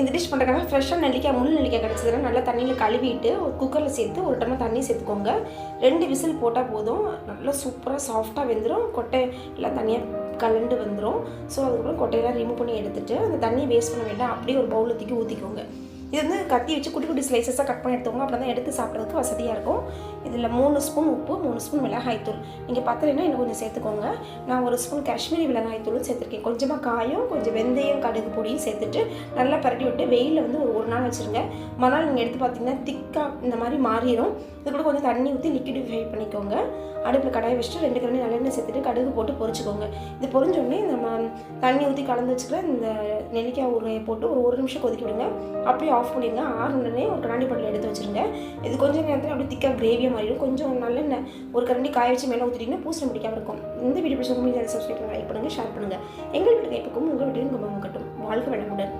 இந்த டிஷ் பண்ணுறதுக்காக ஃப்ரெஷ்ஷாக நெல்லிக்காய் முள் நெல்லிக்காய் கிடச்சதுன்னா நல்லா தண்ணியில் கழுவிட்டு ஒரு குக்கரில் சேர்த்து ஒரு டம்மா தண்ணி சேர்த்துக்கோங்க. ரெண்டு விசில் போட்டால் போதும். நல்லா சூப்பராக சாஃப்டாக வெந்துடும் கொட்டை எல்லாம் தனியாக கலண்டு வந்துடும் ஸோ அதுக்கப்புறம் கொட்டையெல்லாம் ரிமூவ் பண்ணி எடுத்துகிட்டு அந்த தண்ணியை வேஸ்ட் பண்ண வேண்டாம். அப்படியே ஒரு பவுலில் தூக்கி ஊற்றிக்கோங்க இது வந்து கத்தி வச்சு குட்டி குட்டி ஸ்லைசஸாக கட் பண்ணி எடுத்துக்கோங்க. அப்புறம் தான் எடுத்து சாப்பிட்றதுக்கு வசதியாக இருக்கும். இதில் மூணு ஸ்பூன் உப்பு மூணு ஸ்பூன் மிளகாய்த்தூள் நீங்கள் பத்தலைன்னா இன்னும் கொஞ்சம் சேர்த்துக்கோங்க. நான் ஒரு ஸ்பூன் காஷ்மீரி மிளகாய்த்தூளும் சேர்த்துருக்கேன். கொஞ்சமாக காயும் கொஞ்சம் வெந்தயம் கடுகு பொடியும் சேர்த்துட்டு நல்லா பரட்டி விட்டு வெயிலில் வந்து ஒரு ஒரு நாள் வச்சுருங்க. மறுநாள் நீங்கள் எடுத்து பார்த்தீங்கன்னா திக்காக இந்த மாதிரி மாறிடும் இது கூட கொஞ்சம் தண்ணி ஊற்றி லிக்விடிஃபை பண்ணிக்கோங்க. அடுப்பில் கடாயை வச்சுட்டு ரெண்டு கரண்டி நல்லெண்ணெய் சேர்த்துட்டு கடுகு போட்டு பொரிச்சுக்கோங்க. இது பொரிஞ்சோடனே நம்ம தண்ணி ஊற்றி கலந்து வச்சுக்கிற இந்த நெல்லிக்காய் ஊறுகாயை போட்டு ஒரு ஒரு நிமிஷம் கொதிக்க விடுங்க. அப்படியே ஆஃப் பண்ணிடுங்க ஆறு உடனே ஒரு கண்ணாடி பாட்டில் எடுத்து வச்சுருங்க இது கொஞ்சம் நேரத்தில் அப்படியே திக்காக கிரேவியாக மாறிடும். கொஞ்சம் நல்ல ஒரு கரண்டி காய வச்சு மேலே ஊற்றிட்டிங்கன்னா பூசணம் பிடிக்காம இருக்கும். இந்த வீடியோ பிடிச்சவங்க சப்ஸ்கிரைப் பண்ணி லைக் பண்ணுங்கள் ஷேர் பண்ணுங்கள் எங்கள் வீட்டு கைப்புக்கும் உங்கள் வீட்டையும் ரொம்ப கட்டும். வாழ்க்கை வளமுடன்.